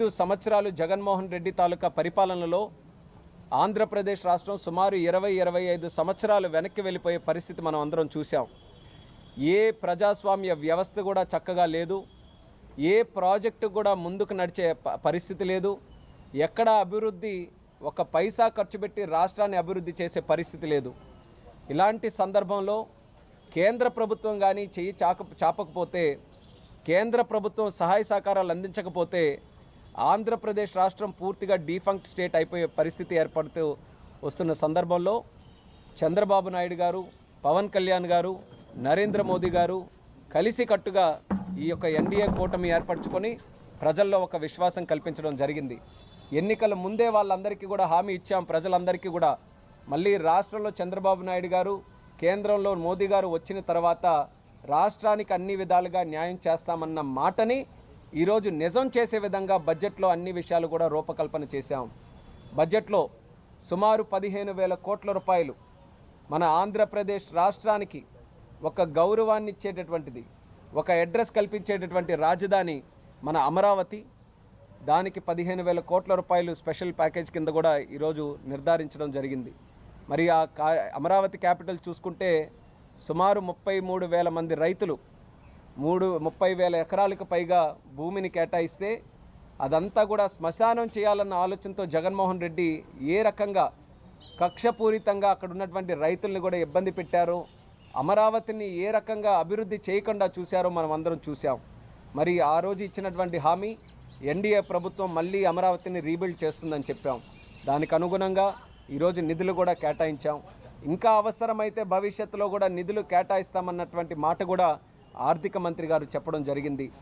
ఐదు సంవత్సరాలు జగన్మోహన్ రెడ్డి తాలూకా పరిపాలనలో ఆంధ్రప్రదేశ్ రాష్ట్రం సుమారు ఇరవై ఇరవై ఐదు సంవత్సరాలు వెనక్కి వెళ్ళిపోయే పరిస్థితి మనం అందరం చూసాం ఏ ప్రజాస్వామ్య వ్యవస్థ కూడా చక్కగా లేదు. ఏ ప్రాజెక్టు కూడా ముందుకు నడిచే పరిస్థితి లేదు. ఎక్కడ అభివృద్ధి ఒక పైసా ఖర్చు పెట్టి రాష్ట్రాన్ని అభివృద్ధి చేసే పరిస్థితి లేదు. ఇలాంటి సందర్భంలో కేంద్ర ప్రభుత్వం కానీ చెయ్యి చాక చాపకపోతే కేంద్ర ప్రభుత్వం సహాయ సహకారాలు అందించకపోతే ఆంధ్రప్రదేశ్ రాష్ట్రం పూర్తిగా డీఫంక్ట్ స్టేట్ అయిపోయే పరిస్థితి ఏర్పడుతూ వస్తున్న సందర్భంలో చంద్రబాబు నాయుడు గారు పవన్ కళ్యాణ్ గారు నరేంద్ర మోదీ గారు కలిసికట్టుగా ఈ యొక్క ఎన్డీఏ కూటమి ఏర్పరచుకొని ప్రజల్లో ఒక విశ్వాసం కల్పించడం జరిగింది. ఎన్నికల ముందే వాళ్ళందరికీ కూడా హామీ ఇచ్చాం. ప్రజలందరికీ కూడా మళ్ళీ రాష్ట్రంలో చంద్రబాబు నాయుడు గారు కేంద్రంలో మోదీ గారు వచ్చిన తర్వాత రాష్ట్రానికి అన్ని విధాలుగా న్యాయం చేస్తామన్న మాటని ఈరోజు నిజం చేసే విధంగా బడ్జెట్లో అన్ని విషయాలు కూడా రూపకల్పన చేశాం. బడ్జెట్లో సుమారు పదిహేను వేల కోట్ల రూపాయలు మన ఆంధ్రప్రదేశ్ రాష్ట్రానికి ఒక గౌరవాన్ని ఇచ్చేటటువంటిది ఒక అడ్రస్ కల్పించేటటువంటి రాజధాని మన అమరావతి. దానికి పదిహేను వేల కోట్ల రూపాయలు స్పెషల్ ప్యాకేజ్ కింద కూడా ఈరోజు నిర్ధారించడం జరిగింది. మరి ఆ కా అమరావతి క్యాపిటల్ చూసుకుంటే సుమారు ముప్పై మూడు వేల మంది రైతులు మూడు ముప్పై వేల ఎకరాలకు పైగా భూమిని కేటాయిస్తే అదంతా కూడా శ్మశానం చేయాలన్న ఆలోచనతో జగన్మోహన్ రెడ్డి ఏ రకంగా కక్షపూరితంగా అక్కడ ఉన్నటువంటి రైతుల్ని కూడా ఇబ్బంది పెట్టారో అమరావతిని ఏ రకంగా అభివృద్ధి చేయకుండా చూశారో మనం అందరం చూసాం మరి ఆ రోజు ఇచ్చినటువంటి హామీ ఎన్డీఏ ప్రభుత్వం మళ్ళీ అమరావతిని రీబిల్డ్ చేస్తుందని చెప్పాం. దానికి అనుగుణంగా ఈరోజు నిధులు కూడా కేటాయించాం. ఇంకా అవసరమైతే భవిష్యత్తులో కూడా నిధులు కేటాయిస్తామన్నటువంటి మాట కూడా ఆర్థిక మంత్రి గారు చెప్పడం జరిగింది.